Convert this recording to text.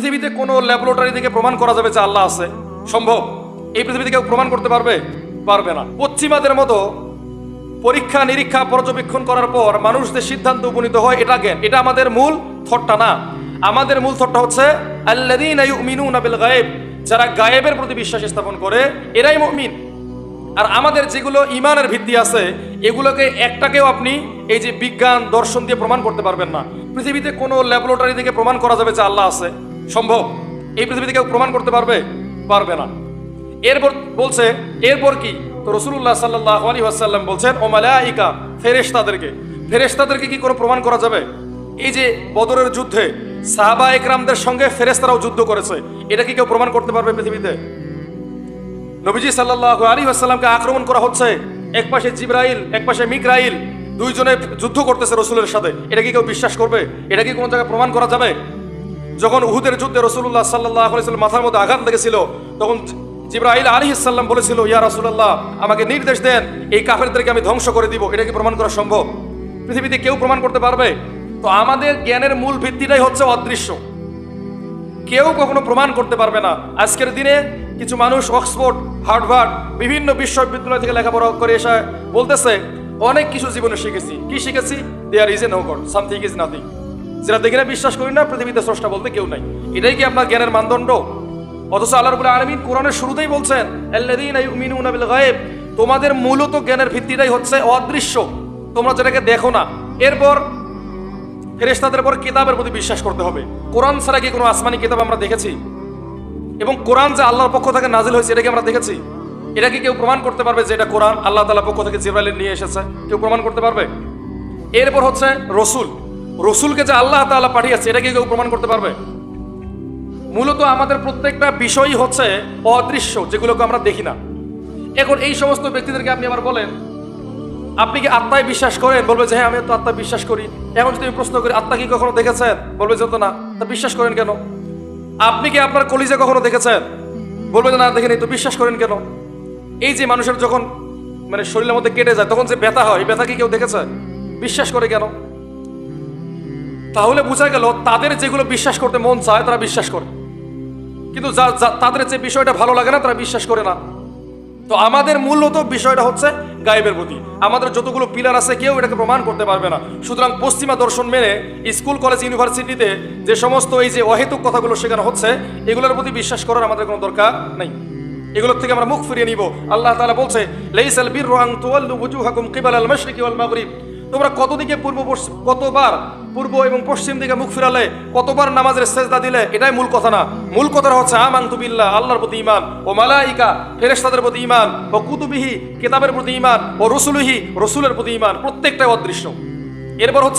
পৃথিবীতে কোনো ল্যাবরেটরি থেকে প্রমাণ করা যাবে যে আল্লাহ আছে। সম্ভব? এই পৃথিবীতে কেউ প্রমাণ করতে পারবে? পারবে না। পশ্চিমাদের মতো পরীক্ষা, নিরীক্ষা, পর্যবেক্ষণ করার পর মানুষদের সিদ্ধান্ত উপনীত হয় এটা জ্ঞান। এটা আমাদের মূল থটটা না। আমাদের মূল থটটা হচ্ছে বিল গায়েব। যারা গায়েবের প্রতি বিশ্বাস স্থাপন করে, এরাই মুমিন। আর আমাদের যেগুলো ইমানের ভিত্তি আছে, এগুলোকে একটাকেও আপনি এই যে বিজ্ঞান, দর্শন দিয়ে প্রমাণ করতে পারবেন না। পৃথিবীতে কোনো ল্যাবরেটরি থেকে প্রমাণ করা যাবে যে আল্লাহ আছে। সম্ভব? এই পৃথিবীতে কেউ প্রমাণ করতে পারবে? পারবে না। এরপর বলছে, এরপর কি? তো রসুল্লাহ সাল্লাহ আলী আসাল্লাম বলছেন, ও মালাইকা, ফেরেশতাদেরকে। ফেরেশতাদেরকে কি কোনো প্রমাণ করা যাবে? এই যে বদরের যুদ্ধে সাহাবা একরামদের সঙ্গে ফেরেশতারাও যুদ্ধ করেছে, এটা কি কেউ প্রমাণ করতে পারবে পৃথিবীতে? নবীজি সাল্লাহ আলী আসসালামকে আক্রমণ করা হচ্ছে, এক পাশে জিব্রাইল, এক পাশে মিকরাইল দুইজনে যুদ্ধ করতেছে রসুলের সাথে। এটা কি কেউ বিশ্বাস করবে? এটা কি কোনো জায়গায় প্রমাণ করা যাবে? যখন উহুদের যুদ্ধে রসুল্লাহ সাল্লাহ মাথার মধ্যে আঘাত লেগেছিল, তখন জিব্রাইল আলী ইসাল্লাম বলেছিল, ইয়া রাসুল্লাহ আমাকে নির্দেশ দেন, এই কাফেরদেরকে আমি ধ্বংস করে দিব, এটা কি প্রমাণ করা সম্ভব? পৃথিবীতে কেউ প্রমাণ করতে পারবে? তো আমাদের জ্ঞানের মূল ভিত্তিটাই হচ্ছে অদৃশ্য। কেউ কখনো প্রমাণ করতে পারবে না। আজকের দিনে কিছু মানুষ অক্সফোর্ড, হার্ভার্ড, বিভিন্ন বিশ্ববিদ্যালয় থেকে লেখাপড়া করে এসে বলতেছে, অনেক কিছু জীবনে শিখেছি। কি শিখেছি? There is a no god something is nothing যেটা দেখে না বিশ্বাস করি না, পৃথিবীতে স্রষ্টা বলতে কেউ নাই। এটাই কি আপনার জ্ঞানের মানদণ্ড? অথচ আল্লাহ রবুল্লাহ আলমিন কোরআনের শুরুতেই বলছেন তোমাদের মূলত জ্ঞানের ভিত্তিটাই হচ্ছে অদৃশ্য। তোমরা যেটাকে দেখো না, এরপর ফেরেশতাদের পর কিতাবের প্রতি বিশ্বাস করতে হবে। কোরআন ছাড়া কি কোনো আসমানি কিতাব আমরা দেখেছি? এবং কোরআন যে আল্লাহর পক্ষ থেকে নাজিল হয়েছে এটাকে আমরা দেখেছি? এটা কি কেউ প্রমাণ করতে পারবে যে এটা কোরআন? আল্লাহ তাআলার পক্ষ থেকে জিব্রাইল নিয়ে এসেছে। কেউ প্রমাণ করতে পারবে? এরপর হচ্ছে রসুল। রসুলকে যে আল্লাহ তাআলা পাঠিয়েছে, এটা কি কেউ প্রমাণ করতে পারবে? মূলত আমাদের প্রত্যেকটা বিষয়ই হচ্ছে অদৃশ্য, যেগুলোকে আমরা দেখি না। এখন এই সমস্ত ব্যক্তিদেরকে আপনি আবার বলেন, আপনি কি আত্মায় বিশ্বাস করেন? বলবে যে হ্যাঁ আমি তো আত্মায় বিশ্বাস করি। এখন যদি আমি প্রশ্ন করি, আত্মা কি কখনো দেখেছেন? বলবে যে, তো না। তা বিশ্বাস করেন কেন? আপনি কি আপনার কলিজা কখনো দেখেছেন? বলবে যে, না, দেখেনি। তো বিশ্বাস করেন কেন? এই যে মানুষের যখন মানে শরীরের মধ্যে কেটে যায়, তখন যে ব্যথা হয় ব্যথা কি কেউ দেখেছে? বিশ্বাস করে কেন? তাহলে বোঝা গেল তাদের যেগুলো বিশ্বাস করতে মন চায়, তারা বিশ্বাস করে। কিন্তু যা- তাদের যে বিষয়টা ভালো লাগে না, তারা বিশ্বাস করে না। তো আমাদের মূলত বিষয়টা হচ্ছে গায়েবের প্রতি। আমাদের যতগুলো পিলার আছে, কেউ এটাকে প্রমাণ করতে পারবে না। সুতরাং পশ্চিমা দর্শন মেনে স্কুল, কলেজ, ইউনিভার্সিটিতে যে সমস্ত এই যে অহেতুক কথাগুলো শেখানো হচ্ছে, এগুলোর প্রতি বিশ্বাস করার আমাদের কোনো দরকার নেই। এগুলোর থেকে আমরা মুখ ফিরিয়ে নিব। আল্লাহ তাআলা বলছে, লাইসাল বিররু আন তুওয়াল্লু ওয়ুজুহাকুম কিবাল আল মাশরিকি ওয়াল মাগরিব। তোমরা কত দিকে পূর্ব কতবার পূর্ব এবং পশ্চিম দিকে মুখ ফিরালে, কতবার নামাজের সেজদা দিলে, এটাই মূল কথা না। মূল কথা হচ্ছে, আমান্তু বিল্লাহ, আল্লাহর প্রতি ইমান ও মালাইকা ফেরেস্তাদের প্রতি ইমান ও কুতুবিহি, কেতাবের প্রতি ইমান ও রসুলহি, রসুলের প্রতি ইমান প্রত্যেকটাই অদৃশ্য। এরপর হচ্ছে